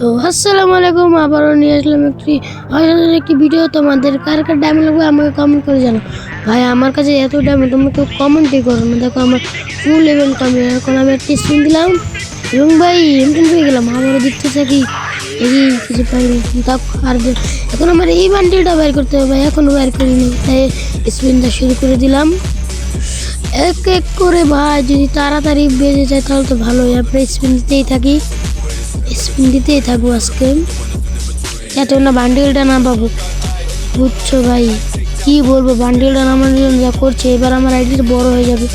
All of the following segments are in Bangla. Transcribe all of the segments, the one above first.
তো আসসালামু আলাইকুম, আবারও নিয়ে আসলাম একটি অসাধারণ একটি ভিডিও। তোমাদের কার কার ডায়মন্ড লাগবে আমাকে কমেন্ট করে জানো ভাই, আমার কাছে এত ডায়মন্ড তোমরা কেউ কমেন্টই করো। না দেখো, আমার ফুল ইভেন্ট কমে এখন আমি একটি স্পিন দিলাম এবং ভাই, এমন পেয়ে গেলাম। আমারও দেখতে থাকি এই কিছু পাইনি দেখো আর এখন আমার এই বান্ডিলটা বের করতে হবে ভাই এখনও বের করিনি। তাই স্পিনটা শুরু করে দিলাম। এক এক করে ভাই, যদি তাড়াতাড়ি বেজে যায় তাহলে তো ভালোই, আমরা স্পিন দিতেই থাকি। স্পিন দিতেই থাকব আজকে। যাতে না বান্ডিলটা না পাবো বুঝছ ভাই? কি বলব, বান্ডিলটা নামার জন্য যা করছে, এবার আমার আইডিটা বড় হয়ে যাবে।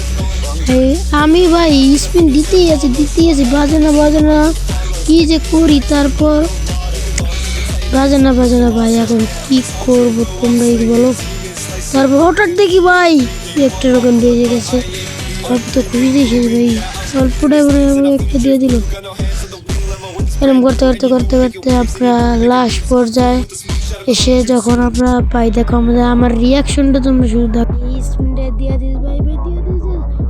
আমি ভাই স্পিন দিতেই আছি দিতেই আছি। বাজে না বাজে না। কি যে করি তারপর? বাজে না বাজে না ভাই, এখন কি করব তোমরাই বলো। তারপর হঠাৎ দেখি ভাই, একটা রকম বেজে গেছে। সব তো খুবই দিয়েছিস ভাই। হয় একটা দিয়ে দিল। এরকম করতে করতে করতে করতে আমরা লাস্ট পর্যায়ে এসে যখন আমরা পাই দেখো আমাদের আমার রিয়াকশনটা তোমরা শুধু দেখো। স্পিনটা দিয়ে দিস, ভাই ভাই, দিয়ে দিস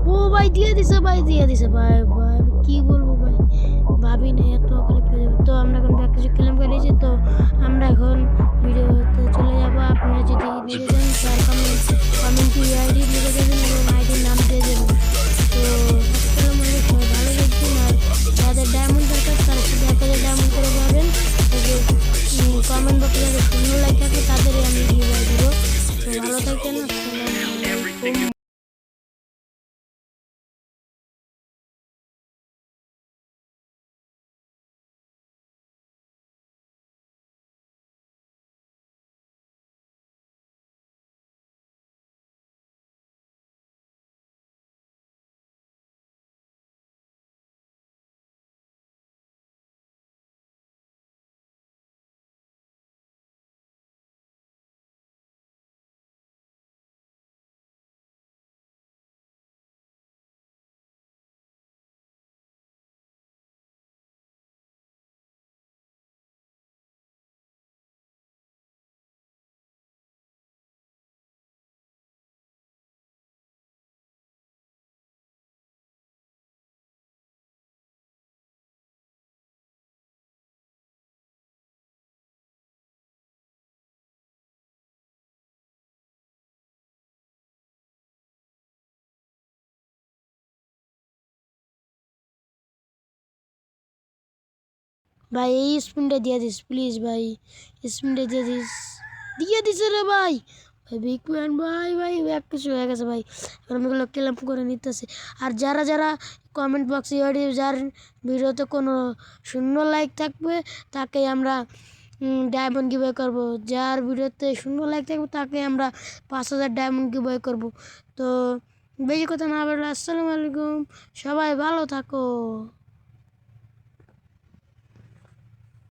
ও, ভাই, দিয়ে দিছে, ভাই, দিয়ে দিছে, ভাই ভাই কি বলব, ভাই? ভাবি না এত অকালে পেয়ে তো আমরা এখন ব্যাক কিছু করেছি তো আমরা এখন ভিডিওতে কমেন্ট বক্সে যাদের শূন্য লাইক থাকে তাদেরই আমি দিয়ে দেবো। ভালো থাকবেন ভাই, এই স্পিনটা দিয়ে দিস প্লিজ ভাই। স্পিনটা দিয়ে দিস। দিয়ে দিছে রে ভাই। ভাই বিগ ম্যান ভাই ভাই, এক কিছু হয়ে গেছে ভাই। এখন আমি এগুলো ক্ল্যাম্প করে নিতেছি। আর যারা যারা কমেন্ট বক্সে যার ভিডিওতে কোনো শূন্য লাইক থাকবে, তাকে আমরা ডায়মন্ড গিভওয়ে করব। যার ভিডিওতে শূন্য লাইক থাকবে, তাকে আমরা পাঁচ হাজার ডায়মন্ড গিভওয়ে করব। তো বেশি কথা না বললে আসসালামু আলাইকুম। সবাই ভালো থাকো।